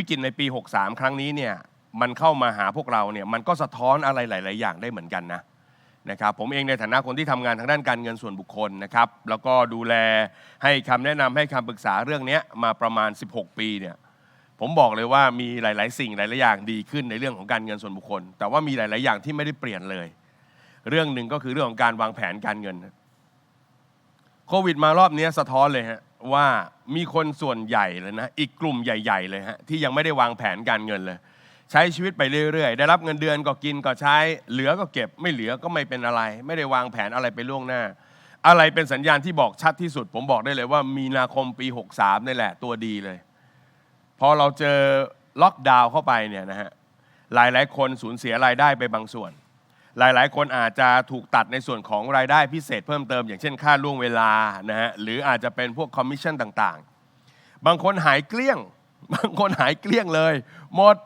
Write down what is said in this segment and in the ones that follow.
วิกฤตในปี 63 ครั้งนี้เนี่ยมันเข้ามาหาพวกเราเนี่ยมันก็สะท้อนอะไรหลาย ๆ อย่างได้เหมือนกันนะนะครับผมเองในฐานะคนที่ทำงานทางด้านการเงินส่วนบุคคลนะครับแล้วก็ดูแลให้คำแนะนำให้คำปรึกษาเรื่องนี้มาประมาณ 16 ปีเนี่ยผมบอกเลยว่ามีหลาย ๆ สิ่งหลาย ๆ อย่างดีขึ้นในเรื่องของการเงินส่วนบุคคล แต่ว่ามีหลาย ๆ อย่างที่ไม่ได้เปลี่ยนเลย เรื่องหนึ่งก็คือเรื่องของการวางแผนการเงิน โควิดมารอบนี้สะท้อนเลยฮะว่ามีคนส่วนใหญ่เลยนะ อีกกลุ่มใหญ่ ๆ เลยฮะที่ยังไม่ได้วางแผนการเงินเลย ใช้ชีวิตไปเรื่อย ๆ ได้รับเงินเดือนก็กินก็ใช้ เหลือก็เก็บไม่เหลือก็ไม่เป็นอะไร ไม่ได้วางแผนอะไรไปล่วงหน้า อะไรเป็นสัญญาณที่บอกชัดที่สุด ผมบอกได้เลยว่ามีนาคมปี 63นี่แหละตัวดีเลย พอเราเจอล็อกดาวน์เข้าไปเนี่ยนะฮะหลายๆ คนสูญเสียรายได้ไปบางส่วน หลายๆ คนอาจจะถูกตัดในส่วนของรายได้พิเศษเพิ่มเติม อย่างเช่นค่าล่วงเวลานะฮะหรืออาจจะเป็นพวกคอมมิชชั่นต่างๆ บางคนหายเกลี้ยง บางคนหายเกลี้ยงเลย หมด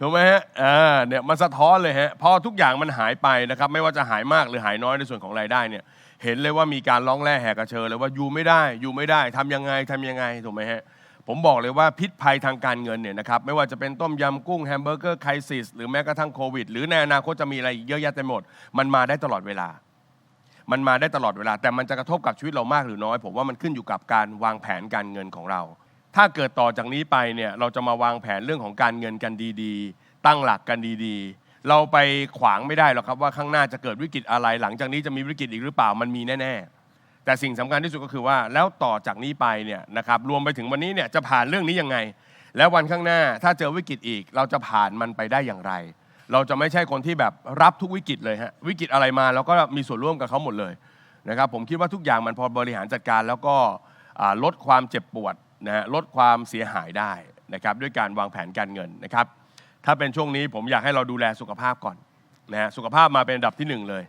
ถูกไหมฮะอ่าเนี่ยมันสะท้อนเลยฮะพอทุกอย่างมันหายไปนะครับไม่ว่าจะหายมากหรือหายน้อยในส่วนของรายได้เนี่ยเห็นเลยว่ามีการร้องแร่แหกกระเชอเลยว่าอยู่ไม่ได้อยู่ไม่ได้ทำยังไงทำยังไงถูกไหมฮะ ผมบอกเลยว่าพิษภัยทางการเงินเนี่ยนะครับไม่ว่าจะเป็นต้มยำกุ้งแฮมเบอร์เกอร์ไคซิสหรือแม้กระทั่งโควิด หรือในอนาคตจะมีอะไรเยอะแยะเต็มหมด มันมาได้ตลอดเวลา มันมาได้ตลอดเวลา แต่มันจะกระทบกับชีวิตเรามากหรือน้อย ผมว่ามันขึ้นอยู่กับการวางแผนการเงินของเรา ถ้าเกิดต่อจากนี้ไปเนี่ยเราจะมาวางแผนเรื่องของการเงินกันดีๆ ตั้งหลักกันดีๆ เราไปขวางไม่ได้หรอกครับว่าข้างหน้าจะเกิดวิกฤตอะไร หลังจากนี้จะมีวิกฤตอีกหรือเปล่ามันมีแน่ๆ แต่สิ่งสำคัญที่สุดก็คือว่าแล้วต่อจากนี้ไปเนี่ยนะครับรวมไปถึงวันนี้เนี่ยจะผ่านเรื่องนี้ยังไง แล้ววันข้างหน้าถ้าเจอวิกฤตอีก เราจะผ่านมันไปได้อย่างไร เราจะไม่ใช่คนที่แบบรับทุกวิกฤตเลยฮะวิกฤตอะไรมาเราก็มีส่วนร่วมกับเขาหมดเลยนะครับผมคิดว่าทุกอย่างมันพอบริหารจัดการแล้วก็อ่าลดความเจ็บปวดนะฮะลดความเสียหายได้นะครับด้วยการวางแผนการเงินนะครับถ้าเป็นช่วงนี้ผมอยากให้เราดูแลสุขภาพก่อนนะฮะสุขภาพมาเป็นอันดับที่หนึ่งเลย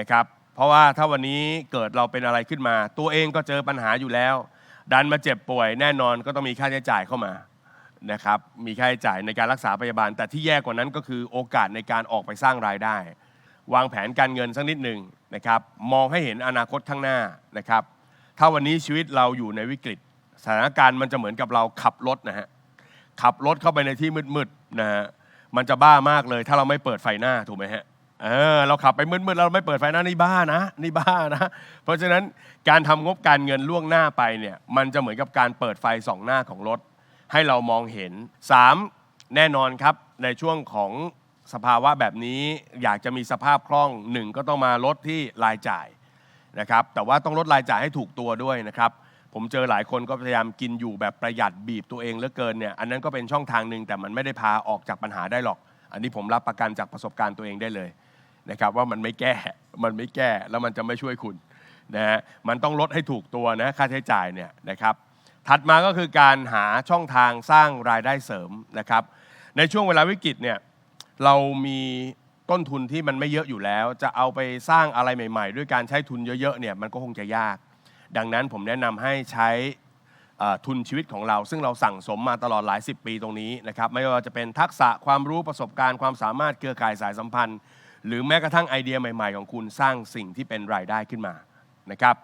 นะครับ เพราะว่าถ้าวันนี้เกิดเราเป็นอะไรขึ้นมา ตัวเองก็เจอปัญหาอยู่แล้ว ดันมาเจ็บป่วยแน่นอนก็ต้องมีค่าใช้จ่ายเข้ามานะครับมีค่าใช้จ่ายในการรักษาพยาบาล แต่ที่แย่กว่านั้นก็คือโอกาสในการออกไปสร้างรายได้ วางแผนการเงินสักนิดหนึ่งนะครับมองให้เห็นอนาคตข้างหน้านะครับถ้าวันนี้ชีวิตเราอยู่ในวิกฤต สถานการณ์มันจะเหมือนกับเราขับรถนะฮะขับรถเข้าไปในที่มืดๆนะฮะมันจะบ้ามากเลย ถ้าเราไม่เปิดไฟหน้าถูกไหมฮะ เออเราขับไปมืดๆเราไม่เปิดไฟหน้านี่บ้านะนี่บ้านะ เพราะฉะนั้นการทำงบการเงินล่วงหน้าไปเนี่ยมันจะเหมือนกับการเปิดไฟสองหน้าของรถ ให้เรามองเห็น 3. แน่นอนครับในช่วงของสภาวะแบบนี้อยากจะมีสภาพคล่องหนึ่งก็ต้องมาลดที่รายจ่ายนะครับแต่ว่าต้องลดรายจ่ายให้ถูกตัวด้วยนะครับผมเจอหลายคนก็พยายามกินอยู่แบบประหยัดบีบตัวเองเหลือเกินเนี่ยอันนั้นก็เป็นช่องทางหนึ่งแต่มันไม่ได้พาออกจากปัญหาได้หรอก อันนี้ผมรับประกันจากประสบการณ์ตัวเองได้เลย นะครับว่ามันไม่แก้มันไม่แก้แล้วมันจะไม่ช่วยคุณนะฮะมันต้องลดให้ถูกตัวนะค่าใช้จ่ายเนี่ยนะครับถัดมาก็คือการหาช่องทางสร้างรายได้เสริมนะครับ ในช่วงเวลาวิกฤตเนี่ยเรามีต้นทุนที่มันไม่เยอะอยู่แล้ว จะเอาไปสร้างอะไรใหม่ ๆ ด้วยการใช้ทุนเยอะๆเนี่ยมันก็คงจะยาก ดังนั้นผมแนะนำให้ใช้ทุนชีวิตของเรา ซึ่งเราสั่งสมมาตลอดหลายสิบปีตรงนี้นะครับไม่ว่าจะเป็นทักษะความรู้ประสบการณ์ความสามารถเครือข่ายสายสัมพันธ์ หรือแม้กระทั่งไอเดียใหม่ ๆ ของคุณสร้างสิ่งที่เป็นรายได้ขึ้นมานะครับ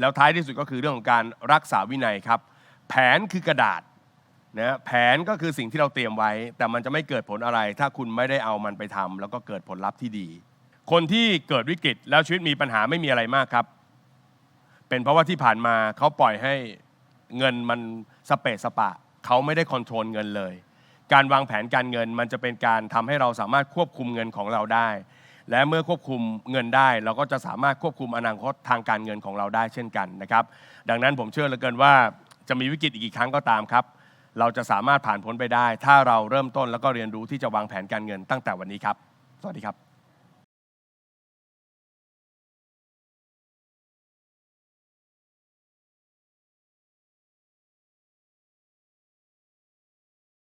แล้วท้ายที่สุดก็คือเรื่องของการรักษาวินัยครับ แผนคือกระดาษนะแผนก็คือสิ่งที่เราเตรียมไว้ แต่มันจะไม่เกิดผลอะไร ถ้าคุณไม่ได้เอามันไปทำแล้วก็เกิดผลลัพธ์ที่ดี คนที่เกิดวิกฤตแล้วชีวิตมีปัญหาไม่มีอะไรมากครับ เป็นเพราะว่าที่ผ่านมาเขาปล่อยให้เงินมันสเปะสปะเขาไม่ได้คอนโทรลเงินเลย การวางแผนการเงินมันจะเป็นการทำให้เราสามารถควบคุมเงินของเราได้ และเมื่อควบคุมเงินได้ เราก็จะสามารถควบคุมอนาคตทางการเงินของเราได้เช่นกันนะครับดังนั้นผมเชื่อเหลือเกินว่าจะมีวิกฤตอีกกี่ครั้งก็ตามครับ เราจะสามารถผ่านพ้นไปได้ ถ้าเราเริ่มต้นแล้วก็เรียนรู้ที่จะวางแผนการเงินตั้งแต่วันนี้ครับ สวัสดีครับ